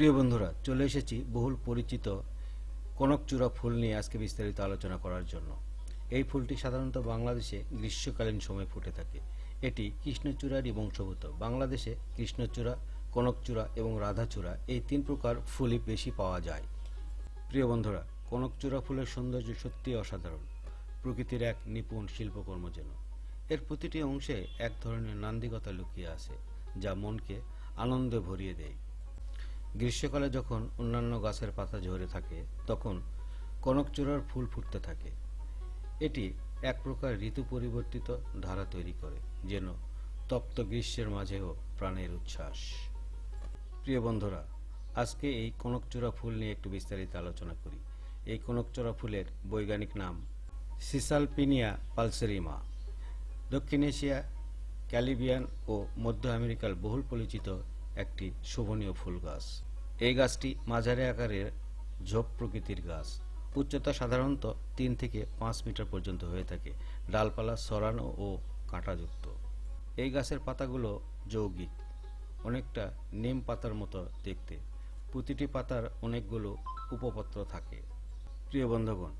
প্রিয় বন্ধুরা, চলে এসেছি বহুল পরিচিত কনকচূড়া ফুল নিয়ে আজকে বিস্তারিত আলোচনা করার জন্য। এই ফুলটি সাধারণত বাংলাদেশে গ্রীষ্মকালীন সময় ফুটে থাকে। এটি কৃষ্ণচূড়ারই বংশভূত বাংলাদেশে কৃষ্ণচূড়া কনকচূড়া এবং রাধাচূড়া এই তিন প্রকার ফুলই বেশি পাওয়া যায়। প্রিয় বন্ধুরা কনকচূড়া ফুলের সৌন্দর্য সত্যি অসাধারণ। প্রকৃতির এক নিপুণ শিল্পকর্ম যেন। এর প্রতিটি অংশে এক ধরনের নান্দিকতা লুকিয়ে আছে, যা মনকে আনন্দে ভরিয়ে দেয়। গ্রীষ্মকালে যখন অন্যান্য গাছের পাতা ঝরে থাকে, তখন কনকচূড়ার ফুল ফুটতে থাকে। এটি এক প্রকার ঋতু পরিবর্তিত ধারা তৈরি করে, যেন তপ্ত গ্রীষ্মের মাঝেও প্রাণের উচ্ছ্বাস। প্রিয় বন্ধুরা, আজকে এই কনকচূড়া ফুল নিয়ে একটু বিস্তারিত আলোচনা করি। এই কনকচূড়া ফুলের বৈজ্ঞানিক নাম সিসালপিনিয়া পালসেরিমা। দক্ষিণ এশিয়া, ক্যালিবিয়ান ও মধ্য আমেরিকার বহুল পরিচিত একটি শোভনীয় ফুল গাছ। এই গাছটি মাঝারি আকারের ঝোপ প্রকৃতির গাছ। উচ্চতা সাধারণত তিন থেকে পাঁচ মিটার পর্যন্ত হয়ে থাকে। ডালপালা সরানো ও কাঁটাযুক্ত। এই গাছের পাতাগুলো যৌগিক, অনেকটা নিম পাতার মতো দেখতে। প্রতিটি পাতার অনেকগুলো উপপত্র থাকে। প্রিয় বন্ধুগণ,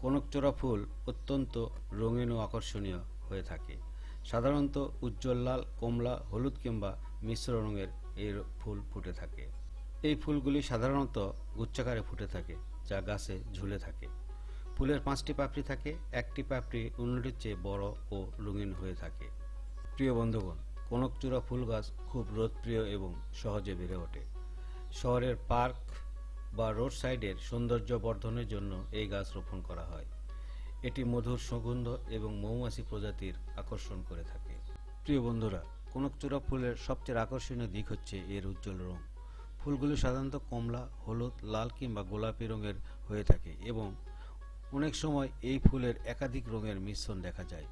কনকচোরা ফুল অত্যন্ত রঙিন ও আকর্ষণীয় হয়ে থাকে। সাধারণত উজ্জ্বল লাল, কমলা, হলুদ কিংবা মিশ্র রঙের এর ফুল ফুটে থাকে। এই ফুলগুলি সাধারণত গুচ্ছাকারে ফুটে থাকে, যা গাছে ঝুলে থাকে। ফুলের পাঁচটি পাপড়ি থাকে, একটি পাপড়ি অন্যটির চেয়ে বড় ও রঙিন হয়ে থাকে। প্রিয় বন্ধুগণ, কনকচূড়া ফুল গাছ খুব রোদপ্রিয় এবং সহজে বেড়ে ওঠে। শহরের পার্ক বা রোড সাইডের সৌন্দর্য বর্ধনের জন্য এই গাছ রোপণ করা হয়। এটি মধুর সুগন্ধ এবং মৌমাছি প্রজাতির আকর্ষণ করে থাকে। প্রিয় বন্ধুরা, কনকচূড়া ফুলের সবচেয়ে আকর্ষণীয় দিক হচ্ছে এর উজ্জ্বল রং। ফুলগুলি সাধারণত কমলা, হলুদ, লাল কিংবা গোলাপি রঙের হয়ে থাকে এবং অনেক সময় এই ফুলের একাধিক রঙের মিশ্রণ দেখা যায়।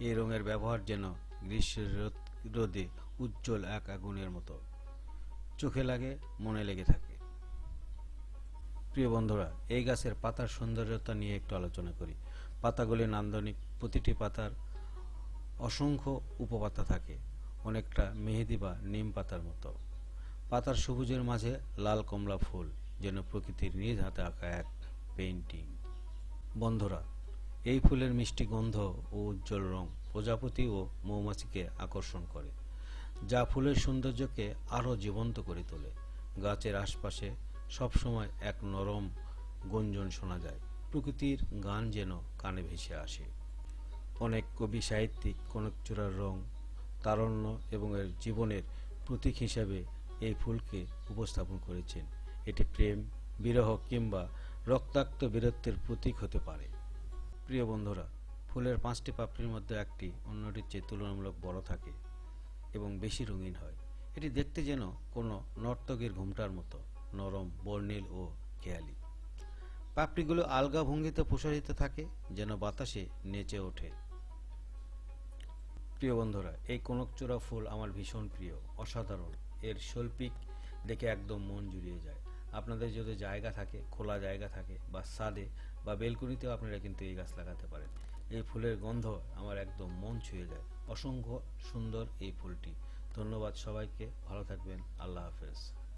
এই রঙের ব্যবহার যেন গ্রীষ্মের রোদ- উজ্জ্বল এক আগুনের মতো। চোখে লাগে, মনে লেগে থাকে। প্রিয় বন্ধুরা, এই গাছের পাতার সৌন্দর্যতা নিয়ে একটু আলোচনা করি। পাতাগুলি নান্দনিক, প্রতিটি পাতার অসংখ্য উপপাতা থাকে। অনেকটা মেহেদি বা নিম পাতার মতো। পাতার সবুজের মাঝে লাল কমলা ফুল, যেন প্রকৃতির নিজ হাতে আঁকা এক পেইন্টিং বন্ধুরা, এই ফুলের মিষ্টি গন্ধ ও উজ্জ্বল রং প্রজাপতি ও মৌমাছিকে আকর্ষণ করে, যা ফুলের সৌন্দর্যকে আরও জীবন্ত করে তোলে। গাছের আশপাশে সবসময় এক নরম গুঞ্জন শোনা যায়, প্রকৃতির গান যেন কানে ভেসে আসে। অনেক কবি সাহিত্যিক কনকচূড়ার রং, তারণ্য এবং এর জীবনের প্রতীক হিসাবে এই ফুলকে উপস্থাপন করেছেন। এটি প্রেম, বিরহ কিংবা রক্তাক্ত বীরত্বের প্রতীক হতে পারে। প্রিয় বন্ধুরা, ফুলের পাঁচটি পাপড়ির মধ্যে একটি, অন্যটির চেয়ে তুলনামূলক বড় থাকে এবং বেশি রঙিন হয়। এটি দেখতে যেন কোনো নর্তকীর ঘুমটার মতো, নরম, বর্ণিল ও খেয়ালি। পাপড়িগুলো আলগা ভঙ্গিতে প্রসারিত থাকে, যেন বাতাসে নেচে ওঠে। প্রিয় বন্ধুরা, এই কনকচূড়া ফুল আমার ভীষণ প্রিয়, অসাধারণ। এর শৈল্পিক দেখে একদম মন জুড়িয়ে যায়। আপনাদের যদি জায়গা থাকে, খোলা জায়গা থাকে বা সাদে বা বেলকুনিতেও আপনারা কিন্তু এই গাছ লাগাতে পারেন। এই ফুলের গন্ধ আমার একদম মন ছুঁয়ে যায়। অসংখ্য সুন্দর এই ফুলটি। ধন্যবাদ সবাইকে। ভালো থাকবেন। আল্লাহ হাফেজ।